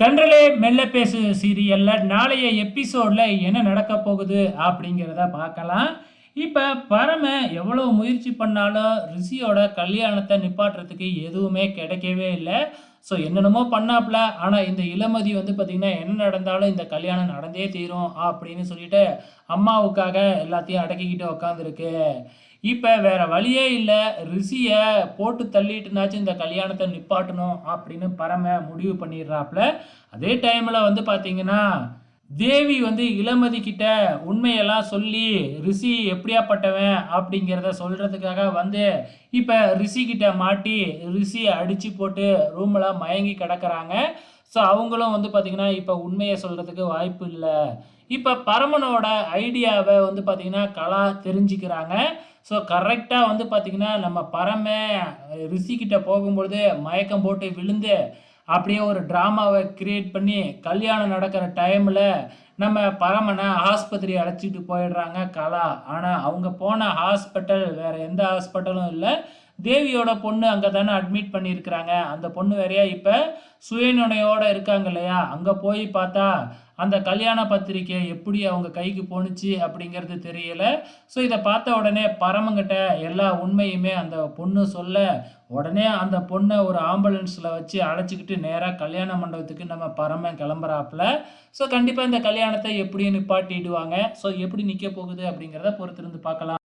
தென்றலே மெல்ல பேசு சீரியல்ல நாளைய எபிசோட்ல என்ன நடக்க போகுது அப்படிங்கிறத பார்க்கலாம். இப்போ பரம எவ்வளோ முயற்சி பண்ணாலும் ரிஷியோட கல்யாணத்தை நிப்பாட்டுறதுக்கு எதுவுமே கிடைக்கவே இல்லை. ஸோ என்னென்னமோ பண்ணாப்புல. ஆனால் இந்த இளமதி வந்து பார்த்திங்கன்னா என்ன நடந்தாலும் இந்த கல்யாணம் நடந்தே தீரும் அப்படின்னு சொல்லிட்டு அம்மாவுக்காக எல்லாத்தையும் அடக்கிக்கிட்டு உக்காந்துருக்கு. இப்போ வேற வழியே இல்லை. ரிஷியை போட்டு தள்ளிட்டுனாச்சும் இந்த கல்யாணத்தை நிப்பாட்டணும் அப்படின்னு பரம முடிவு பண்ணிடுறாப்புல அதே டைமில் வந்து பார்த்தீங்கன்னா தேவி வந்து இளமதி கிட்ட உண்மையெல்லாம் சொல்லி ரிஷி எப்படியாப்பட்டவன்? அப்படிங்கிறத சொல்கிறதுக்காக வந்து இப்போ ரிஷி கிட்ட மாட்டி ரிஷியை அடித்து போட்டு ரூமில் மயங்கி கிடக்குறாங்க. ஸோ அவங்களும் வந்து பார்த்திங்கன்னா இப்போ உண்மையை சொல்கிறதுக்கு வாய்ப்பு இல்லை. இப்போ பரமனோட ஐடியாவை வந்து பார்த்திங்கன்னா கலா தெரிஞ்சுக்கிறாங்க. ஸோ கரெக்டாக வந்து பார்த்திங்கன்னா நம்ம பரம ரிஷிக்கிட்ட போகும்பொழுது மயக்கம் போட்டு விழுந்து அப்படியே ஒரு ட்ராமாவை கிரியேட் பண்ணி கல்யாணம் நடக்கிற டைமில் நம்ம பரமனை ஆஸ்பத்திரி அழைச்சிட்டு போயிடுறாங்க கலா. ஆனால் அவங்க போன ஹாஸ்பிட்டல் வேறு எந்த ஹாஸ்பிட்டலும் இல்லை. தேவியோட பொண்ணு அங்கே தானே அட்மிட் பண்ணியிருக்கிறாங்க. அந்த பொண்ணு வேறையா இப்போ சுயநினையோடு இருக்காங்க இல்லையா? அங்கே போய் பார்த்தா அந்த கல்யாண பத்திரிக்கை எப்படி அவங்க கைக்கு போணுச்சு அப்படிங்கிறது தெரியல. ஸோ இதை பார்த்த உடனே பரமங்கிட்ட எல்லா உண்மையுமே அந்த பொண்ணு சொல்ல உடனே அந்த பொண்ணை ஒரு ஆம்புலன்ஸில் வச்சு அழைச்சிக்கிட்டு நேராக கல்யாண மண்டபத்துக்கு நம்ம பரம கிளம்புறாப்புல. ஸோ கண்டிப்பாக இந்த கல்யாணத்தை எப்படி நிப்பாட்டிடுவாங்க. ஸோ எப்படி நிற்க போகுது அப்படிங்கிறத பொறுத்திருந்து பார்க்கலாம்.